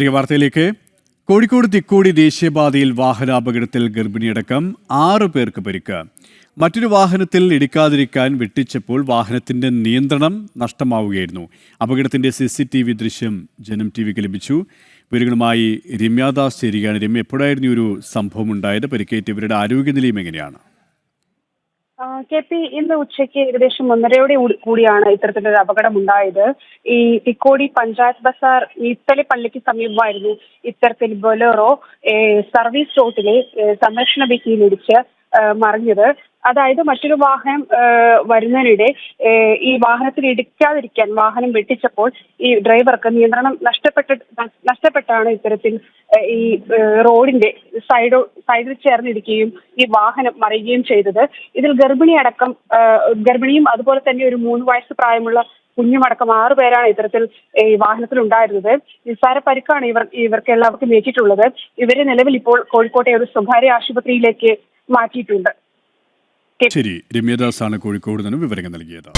വാർത്തയിലേക്ക്. കോഴിക്കോട് തിക്കോടി ദേശീയപാതയിൽ വാഹനാപകടത്തിൽ ഗർഭിണിയടക്കം ആറു പേർക്ക് പരിക്ക്. മറ്റൊരു വാഹനത്തിൽ ഇടിക്കാതിരിക്കാൻ വെട്ടിച്ചപ്പോൾ വാഹനത്തിന്റെ നിയന്ത്രണം നഷ്ടമാവുകയായിരുന്നു. അപകടത്തിന്റെ സി സി ടി വി ദൃശ്യം ജനം ടി വിക്ക് ലഭിച്ചു. വിവരങ്ങളുമായി രമ്യാദാസ് ചേരുകയാണ്. രമ്യ എപ്പോഴായിരുന്നു ഒരു സംഭവം ഉണ്ടായത്? പരിക്കേറ്റവരുടെ ആരോഗ്യനിലയും എങ്ങനെയാണ്? കെ പി ഇന്ന് ഉച്ചയ്ക്ക് ഏകദേശം ഒന്നരയോടെ കൂടി- കൂടിയാണ് ഇത്തരത്തിലൊരു അപകടം ഉണ്ടായത് ഈ തിക്കോടി പഞ്ചായത്ത് ബസാർ ഈത്തലി പള്ളിക്ക് സമീപമായിരുന്നു ഇത്തരത്തിൽ ബൊലേറോ സർവീസ് റോട്ടിലെ സംരക്ഷണ ഭിത്തിയിലിടിച്ച് മറിഞ്ഞത്. അതായത് മറ്റൊരു വാഹനം വരുന്നതിനിടെ ഈ വാഹനത്തിൽ ഇടിക്കാതിരിക്കാൻ വാഹനം വെട്ടിച്ചപ്പോൾ ഈ ഡ്രൈവർക്ക് നിയന്ത്രണം നഷ്ടപ്പെട്ട നഷ്ടപ്പെട്ടാണ് ഇത്തരത്തിൽ ഈ റോഡിന്റെ സൈഡ് സൈഡിൽ ചേർന്നിരിക്കുകയും ഈ വാഹനം മറിയുകയും ചെയ്തത്. ഇതിൽ ഗർഭിണി അടക്കം ഗർഭിണിയും അതുപോലെ തന്നെ ഒരു മൂന്ന് വയസ്സ് പ്രായമുള്ള കുഞ്ഞുമടക്കം ആറു പേരാണ് ഇത്തരത്തിൽ ഈ വാഹനത്തിൽ ഉണ്ടായിരുന്നത്. നിസ്സാര പരിക്കാണ് ഇവർ ഇവർക്ക് എല്ലാവർക്കും ഏറ്റിട്ടുള്ളത്. ഇവരെ നിലവിൽ ഇപ്പോൾ കോഴിക്കോട്ടെ ഒരു സ്വകാര്യ ആശുപത്രിയിലേക്ക് മാറ്റിയിട്ടുണ്ട്. ശരി രമ്യദാസ് ആണ് കോഴിക്കോട് നിന്ന് വിവരങ്ങൾ നൽകിയത്.